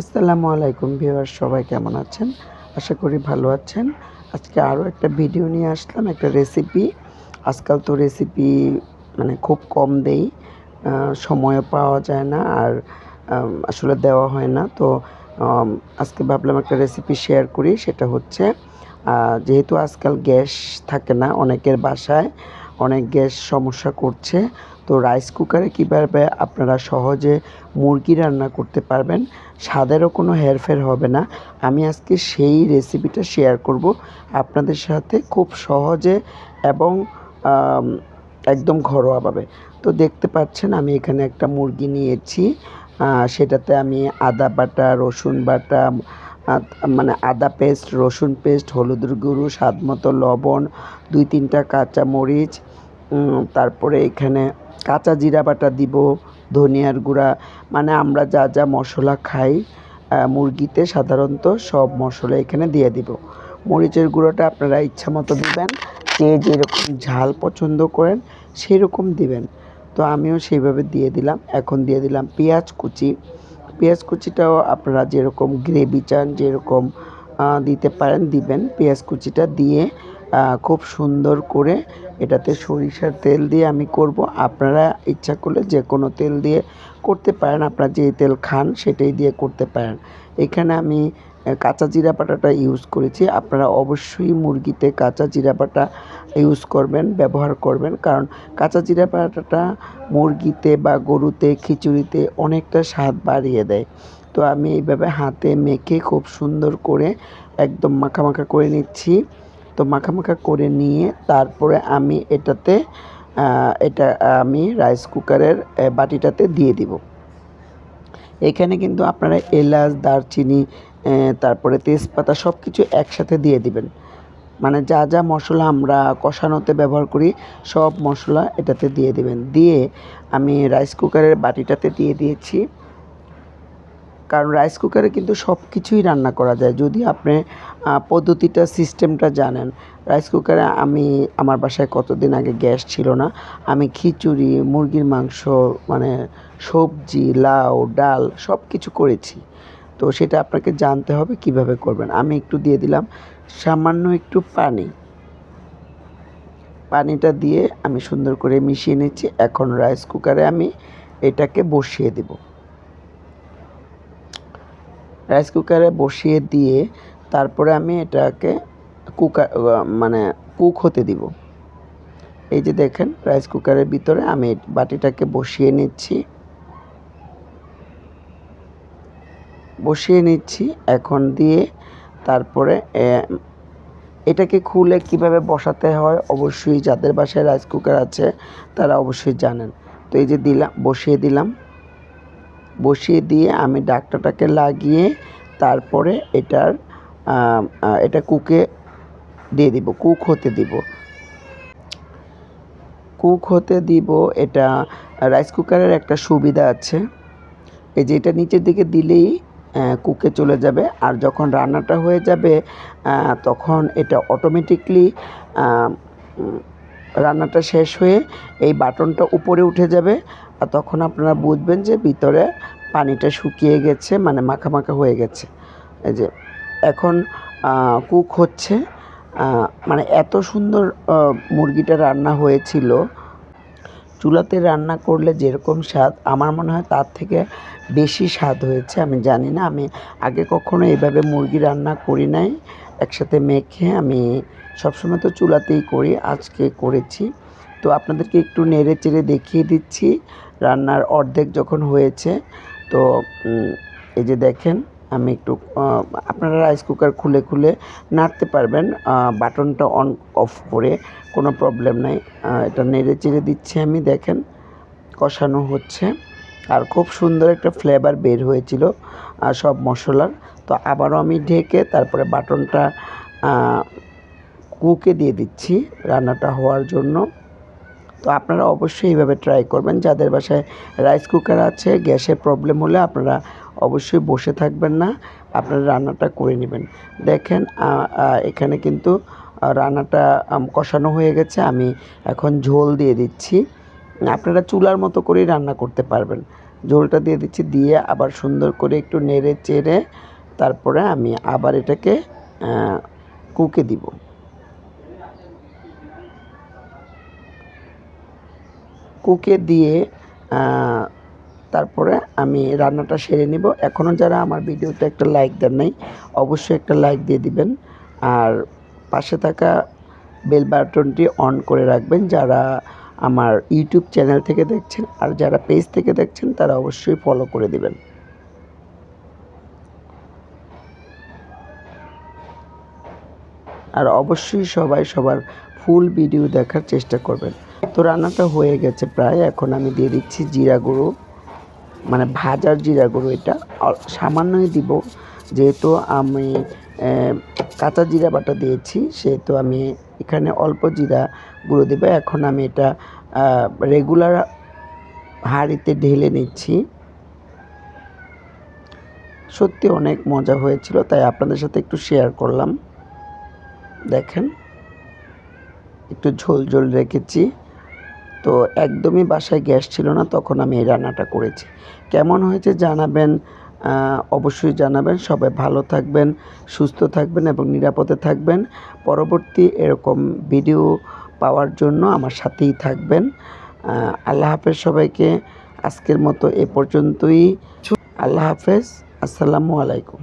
আসসালামু আলাইকুম ভিউয়ার সবাই কেমন আছেন? আশা করি ভালো আছেন। আজকে আরও একটা ভিডিও নিয়ে আসলাম, একটা রেসিপি আজকাল তো রেসিপি মানে খুব কম দেই সময়ও পাওয়া যায় না আর আসলে দেওয়া হয় না। তো আজকে ভাবলাম একটা রেসিপি শেয়ার করি, সেটা হচ্ছে যেহেতু আজকাল গ্যাস থাকে না অনেকের বাসায় অনেক গ্যাস সমস্যা করছে। তো রাইস কুকারে কীভাবে আপনারা সহজে মুরগি রান্না করতে পারবেন? স্বাদেরও কোনো হেরফের হবে না। আমি আজকে সেই রেসিপিটা শেয়ার করব আপনাদের সাথে খুব সহজে এবং একদম ঘরোয়াভাবে। তো দেখতে পাচ্ছেন আমি এখানে একটা মুরগি নিয়েছি। সেটাতে আমি আদা বাটা, রসুন বাটা মানে আদা পেস্ট, রসুন পেস্ট হলুদের গুঁড়ো, স্বাদ মতো লবণ, দুই তিনটা কাঁচা মরিচ তারপরে এখানে কাঁচা জিরা বাটা দিব, ধনিয়ার গুঁড়া। মানে আমরা যা যা মশলা খাই মুরগিতে সাধারণত সব মশলা এখানে দিয়ে দিব। মরিচের গুঁড়োটা আপনারা ইচ্ছা মতো দিবেন, যে যেরকম ঝাল পছন্দ করেন সেই রকম দিবেন। তো আমিও সেইভাবে দিয়ে দিলাম, এখন দিয়ে দিলাম পেঁয়াজ কুচি। পেঁয়াজ কুচিটাও আপনারা যেরকম গ্রেভি চান, যেরকম দিতে পারেন, দিবেন। পেঁয়াজ কুচিটা দিয়ে খুব সুন্দর করে এটাতে সরিষার তেল দিয়ে আমি করব। আপনারা ইচ্ছা করলে যে কোনো তেল দিয়ে করতে পারেন। আপনারা যে তেল খান সেটাই দিয়ে করতে পারেন। এখানে আমি কাঁচা জিরা বাটাটা ইউজ করেছি। আপনারা অবশ্যই মুরগিতে কাঁচা জিরা বাটা ইউজ করবেন, ব্যবহার করবেন। কারণ কাঁচা জিরা বাটাটা মুরগিতে বা গরুতে, খিচুড়িতে অনেকটা স্বাদ বাড়িয়ে দেয়। তো আমি এইভাবে হাতে মেখে খুব সুন্দর করে একদম মাখা মাখা করে নিচ্ছি। তো মাখা মাখা করে নিয়ে তারপরে আমি এটাতে এটা আমি রাইস কুকারের বাটিটাতে দিয়ে দিব। এখানে কিন্তু আপনারা এলাচ, দারচিনি তারপরে তেজপাতা সব কিছু একসাথে দিয়ে দিবেন। মানে যা যা মশলা আমরা কষানোতে ব্যবহার করি, সব মশলা এটাতে দিয়ে দিবেন। দিয়ে আমি রাইস কুকারের বাটিটাতে দিয়ে দিয়েছি। কারণ রাইস কুকারে কিন্তু সব কিছুই রান্না করা যায়। যদি আপনি পদ্ধতিটা সিস্টেমটা জানেন রাইস কুকারে আমি, আমার বাসায় কতদিন আগে গ্যাস ছিল না, আমি খিচুড়ি, মুরগির মাংস মানে সবজি, লাউ, ডাল সব কিছু করেছি। তো সেটা আপনাকে জানতে হবে কীভাবে করবেন। আমি একটু দিয়ে দিলাম সামান্য একটু পানি। পানিটা দিয়ে আমি সুন্দর করে মিশিয়ে নিচ্ছি। এখন রাইস কুকারে আমি এটাকে বসিয়ে দেব। রাইস কুকারে বসিয়ে দিয়ে তারপরে আমি এটাকে কুকার মানে কুক হতে দিব। এই যে দেখেন, রাইস কুকারের ভিতরে আমি বাটিটাকে বসিয়ে নিচ্ছি। বসিয়ে নিচ্ছি এখন দিয়ে তারপরে এটাকে খুলে কীভাবে বসাতে হয় অবশ্যই যাদের বাসায় রাইস কুকার আছে তারা অবশ্যই জানেন। তো এই যে দিলাম, বসিয়ে দিলাম। বসিয়ে দিয়ে আমি ডাকটাটাকে লাগিয়ে তারপরে এটার এটা কুকে দিয়ে দিব কুক হতে দিব। কুক হতে দিব, এটা রাইস কুকারের একটা সুবিধা আছে। এই যে এটা নিচের দিকে দিলেই কুকে চলে যাবে। আর যখন রান্নাটা হয়ে যাবে তখন এটা অটোমেটিকলি রান্নাটা শেষ হয়ে এই বাটনটা উপরে উঠে যাবে। আর তখন আপনারা বুঝবেন যে ভিতরে পানিটা শুকিয়ে গেছে মানে মাখা মাখা হয়ে গেছে। এই যে এখন কুক হচ্ছে। মানে এত সুন্দর মুরগিটা রান্না হয়েছিল। চুলাতে রান্না করলে যেরকম স্বাদ, আমার মনে হয় তার থেকে বেশি স্বাদ হয়েছে, আমি জানি না। আমি আগে কখনো এইভাবে মুরগি রান্না করি নাই, একসাথে মেখে আমি সবসময় তো চুলাতেই করি, আজকে করেছি। তো আপনাদেরকে একটু নেড়ে চেড়ে দেখিয়ে দিচ্ছি, রান্নার অর্ধেক যখন হয়েছে, তো এই যে দেখেন আমি একটু আপনারা রাইস কুকার খুলে খুলে নাড়তে পারবেন। বাটনটা অন অফ করে কোনো প্রবলেম নাই। এটা নেড়ে চেড়ে দিচ্ছি আমি, দেখেন কষানো হচ্ছে। আর খুব সুন্দর একটা ফ্লেভার বের হয়েছিল সব মশলার। তো আবারও আমি ঢেকে তারপরে বাটনটা কুকে দিয়ে দিচ্ছি রান্নাটা হওয়ার জন্য। তো আপনারা অবশ্যই এইভাবে ট্রাই করবেন। যাদের বাসায় রাইস কুকার আছে, গ্যাসের প্রবলেম হলে আপনারা অবশ্যই বসে থাকবেন না, আপনারা রান্নাটা করে নেবেন। দেখেন এখানে কিন্তু রান্নাটা কষানো হয়ে গেছে, আমি এখন ঝোল দিয়ে দিচ্ছি। আপনারা চুলার মতো করেই রান্না করতে পারবেন। ঝোলটা দিয়ে দিচ্ছি, দিয়ে আবার সুন্দর করে একটু নেড়ে চেড়ে, তারপরে আমি আবার এটাকে কুকে দিব। কুকে দিয়ে তারপরে আমি রান্নাটা সেরে নিব। এখনও যারা আমার ভিডিওতে একটা লাইক দেন নাই, অবশ্যই একটা লাইক দিয়ে দিবেন। আর পাশে থাকা বেল বাটনটি অন করে রাখবেন যারা আমার ইউটিউব চ্যানেল থেকে দেখছেন আর যারা পেজ থেকে দেখছেন, তারা অবশ্যই ফলো করে দিবেন। আর অবশ্যই সবাই সবার ফুল ভিডিও দেখার চেষ্টা করবেন। তো রান্নাটা হয়ে গেছে প্রায়, এখন আমি দিয়ে দিচ্ছি জিরা গুঁড়ো। মানে ভাজার জিরা গুঁড়ো এটা সামান্যই দিব। যেহেতু আমি কাঁচা জিরা বাটা দিয়েছি, সেহেতু আমি এখানে অল্প জিরা গুঁড়ো দেবো। এখন আমি এটা রেগুলার হাঁড়িতে ঢেলে নিচ্ছি। সত্যি অনেক মজা হয়েছিল, তাই আপনাদের সাথে একটু শেয়ার করলাম। দেখেন, একটু ঝোল ঝোল রেখেছি। তো একদমই বাসায় গ্যাস ছিল না, তখন আমি এই রান্নাটা করেছি। কেমন হয়েছে জানাবেন অবশ্যই জানাবেন। সবাই ভালো থাকবেন, সুস্থ থাকবেন এবং নিরাপদে থাকবেন। পরবর্তী এরকম ভিডিও পাওয়ার জন্য আমার সাথেই থাকবেন। আল্লাহ হাফেজ সবাইকে আজকের মতো এ পর্যন্তই। আল্লাহ হাফেজ, আসসালামু আলাইকুম।